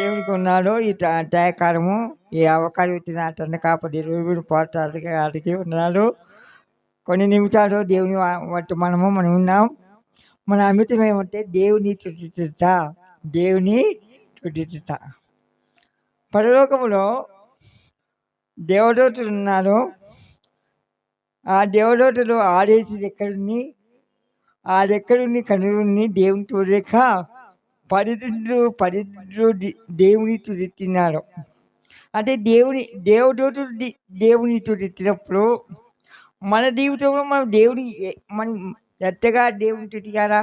దేవునికి ఉన్నాడు. ఈ ట- ఈ అవకాశం ఇచ్చిన అటన్న కాపడి ఇరవై పోరాటాలకి ఆడికి ఉన్నాడు. కొన్ని నిమిషాలు దేవుని వా- బట్టి మనము మనం ఉన్నాం. మన అమితం ఏమంటే దేవుని చుట్టిత దేవుని చుట్టిత పరలోకములో దేవదూతలు ఉన్నారు. ఆ దేవదూతలు ఆడేసి ఎక్కడుంది ఆడెక్కడుంది కనులుంది దేవుని చూడలేక పరిధులు పరిధులు దేవుని తుదిస్తున్నారు అంటే దేవుని దేవుడు దేవుని తుదిచ్చినప్పుడు మన జీవితంలో మనం దేవుని మనం ఎత్తగా దేవుని తుటిగారా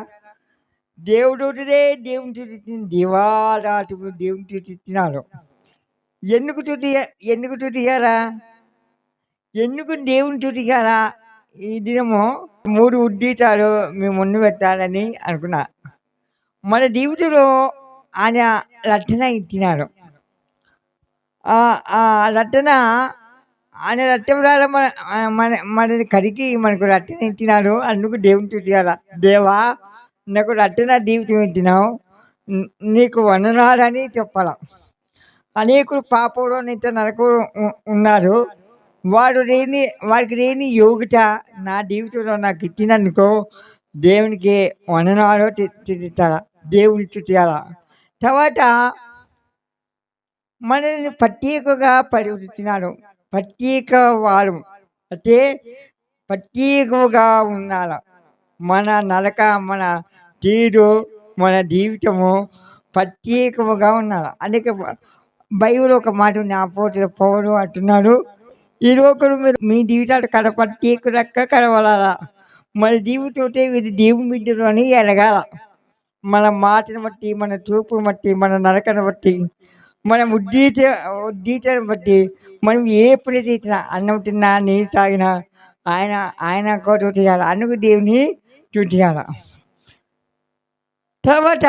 దేవుడుదే దేవుని తుడిచిన దివారాటు దేవుని తుడిచ్చినారు ఎందుకు తుటి ఎందుకు తుటిగారా ఎందుకు దేవుని తుటిగారా ఈ దినము మూడు ఉద్దీతాలు మేము ముందు పెట్టాలని అనుకున్నా. మన జీవితంలో ఆయన రచన ఇచ్చినారు ఆ రచన ఆయన రచన ద్వారా మన మన మనది కడిగి మనకు రచన ఇచ్చినాడు. అందుకు దేవుని చుట్టాల దేవా నాకు రచన జీవితం ఇచ్చినావు. నీకు వందనాలని చెప్పాల? అనేకులు పాపంలో నీతో నరకు ఉన్నారు. వాడు లేని వాడికి లేని యోగిట నా జీవితంలో నాకు ఇచ్చినందుకు దేవునికి వందనాలు తిట్టాల దేవుని చుట్టాల తర్వాత మనల్ని ప్రత్యేకగా పరిగెత్తినాడు ప్రత్యేక వారు. అంటే ప్రత్యేకముగా ఉన్నారు మన నడక మన తీరు మన జీవితము ప్రత్యేకముగా ఉన్నారు అందుకే బైబుల్ ఒక మాట ఉంది ఆ పోటీ పౌరు అంటున్నాడు ఈ లోకలు మీరు మీ జీవితాలు కడ ప్రత్యేక కలవాలా మన జీవితం వీరి దేవుని బిడ్డలు అని ఎరగాల. మన మాటను బట్టి మన చూపును బట్టి మన నడకను బట్టి మన ఉద్దీత ఉద్దీతను బట్టి మనం ఏ పని చేసినా అన్నం తిన్నా నీరు తాగినా ఆయన ఆయన కూడా చేయాలి అందుకు దేవుని చూసేయాలి తర్వాత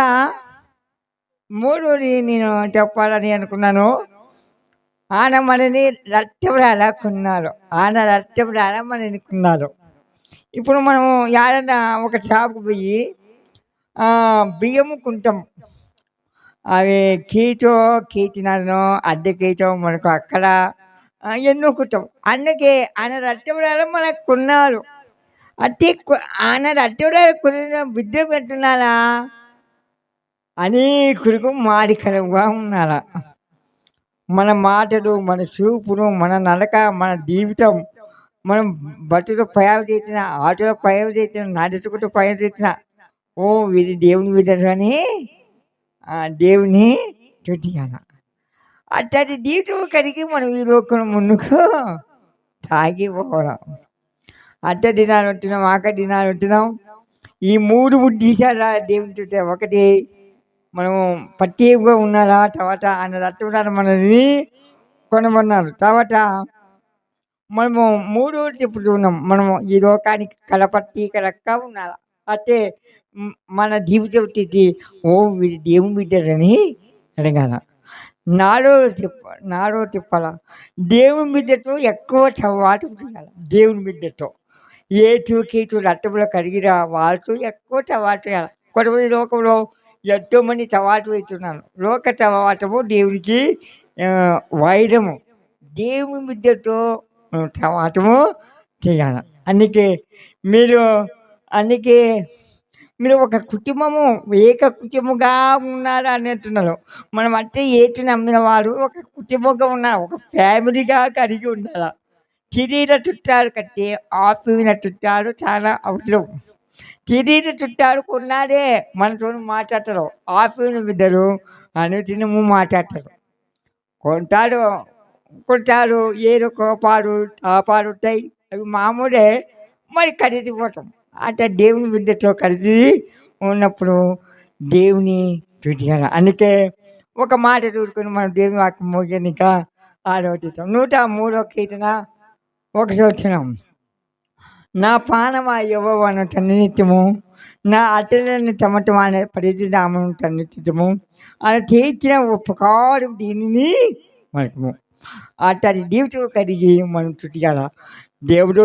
మూడోది నేను చెప్పాలని అనుకున్నాను. ఆయన మనని రక్తములారా కొన్నారు. ఆయన రక్తములారా మనని కొన్నారు. ఇప్పుడు మనము యాడన్నా ఒక షాపుకి పోయి బియ్యము కుంటాం. అవి కీటో కీచినో అద్దె కీటో మనకు అక్కడ ఎన్నో కుట్టాం అందుకే ఆయన రక్తములారా మనకు కొన్నారు. అంటే ఆయన రక్తములారా కొన్న బిడ్డ పెట్టున్నారా? అనేకులకు మాడికరంగా ఉన్నారా? మన మాటలు మన చూపులు మన నడక మన జీవితం మనం బట్టలు ప్రయాణం చేసిన ఆటలో ప్రయాణం చేసిన నడుచుకుంటూ ప్రయాణం చేసిన ఓ వీరి దేవుని విధులు అని ఆ, దేవుని చుట్టియాల. అట్లాంటి జీవితం కడిగి మనం ఈ లోకం ముందుకు తాగిపోవడం అట్ట దినాలు ఉంటున్నాం ఆక దినాలు ఉంటున్నాం. ఈ మూడు ఉద్దేశాల దేవుని చుట్టే ఒకటి మనము ప్రత్యేకంగా ఉన్నారా తర్వాత ఆయన రత్తున్నారు మనల్ని కొనమన్నారు తర్వాత మనము మూడు చెప్పుతున్నాం మనము ఈ లోకానికి కలపట్టికరక్క ఉండాలి? ఉన్నారా మ్, మన జీవితం తిట్టి ఓ వీడి దేవుని బిడ్డరని అడగాల. నాడో తిప్ప నాడో తిప్పాల దేవుని బిడ్డతో ఎక్కువ చవాటు చేయాలి దేవుని బిడ్డతో. ఏ కీటు రట్టములో కడిగిరా వాళ్ళతో ఎక్కువ చవాటు చేయాలి. కొంతమంది లోకంలో ఎంతోమంది చవాటు అవుతున్నాను లోక చవాటము దేవునికి వైరము. దేవుని బిడ్డతో చవాటము చేయాలి. అందుకే మీరు అందుకే మీరు ఒక కుటుంబము ఏక కుటుంబముగా ఉన్నారా అని అంటున్నారు. మనం అంటే ఏటి నమ్మిన వారు ఒక కుటుంబంగా ఉన్నారు ఒక ఫ్యామిలీగా కలిగి ఉండాలి. తిరిగిన చుట్టాలు కంటే ఆపిన చుట్టాలు చాలా అవసరం. తిరిగిన చుట్టాలు కొన్నాడే మనతో మాట్లాడతారు. ఆపిన బిడ్డలు అనుదినము మాట్లాడతారు. కొంటాడు కొంటాడు ఏదో కోపాలు తాపాలు ఉంటాయి. అవి మామూలే మరి కలిసిపోవటం అంటే దేవుని బిడ్డతో కలిసి ఉన్నప్పుడు దేవుని చూడాలి అందుకే ఒక మాట చూడుకుని మనం దేవుని వాక్యం మోగనిక ఆలోచిస్తాం నూట మూడో కీర్తన ఒక చూస్తున్నాం నా పానమా యవ్వను తన్నిత్యము నా అటలను చెమటమాన పరిధిదామను తన్నిత్యము అని తీర్చిన ఉపకారం దీనిని మనకు అట్టని జీవితం కడిగి మనం చుట్టియాల దేవుడు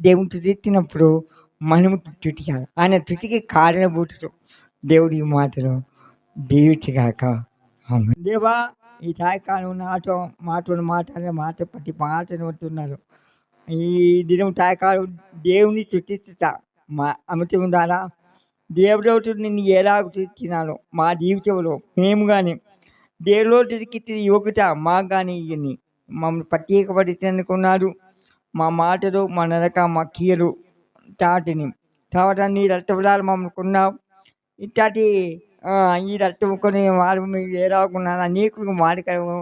దేవుని తుదిచ్చినప్పుడు మనము తుటియాలి ఆయన తుతికి కారణభూతుడు దేవుడి మాటలు దీవిటిగాక దేవా ఈ సాయంకాలం నాతో మాటను మాట్లాడే మాట ప్రతి మాటను ఉంటున్నారు ఈ దినం సాయంకాలం దేవుని చుట్టిస్తా మా అమితం ద్వారా దేవుడు నిన్ను ఎలాగ చూస్తున్నాను మా జీవితంలో మేము కానీ దేవులో తిరిగి యోగ్యత మాకు కానీ ఇవన్నీ మమ్మల్ని ప్రత్యేకపడితే మా మాటలు మా నడక మా కీయలు తాటిని తర్వాత నీ రక్తపడాలు మమ్మల్ని కొన్నావు ఇట్లాంటి ఈ రక్తం కొని వారు మీరు ఏ రాకున్నారు అనేకులు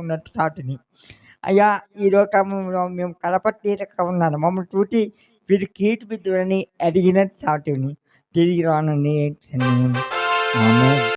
ఉన్నట్టు తాటిని. అయ్యా ఈ లోకంలో మేము కలపట్టేటక్క ఉన్నాను. మమ్మల్ని చూసి వీరు కీటు బిడ్డలని అడిగిన చాటుని తిరిగి రానని ఆమె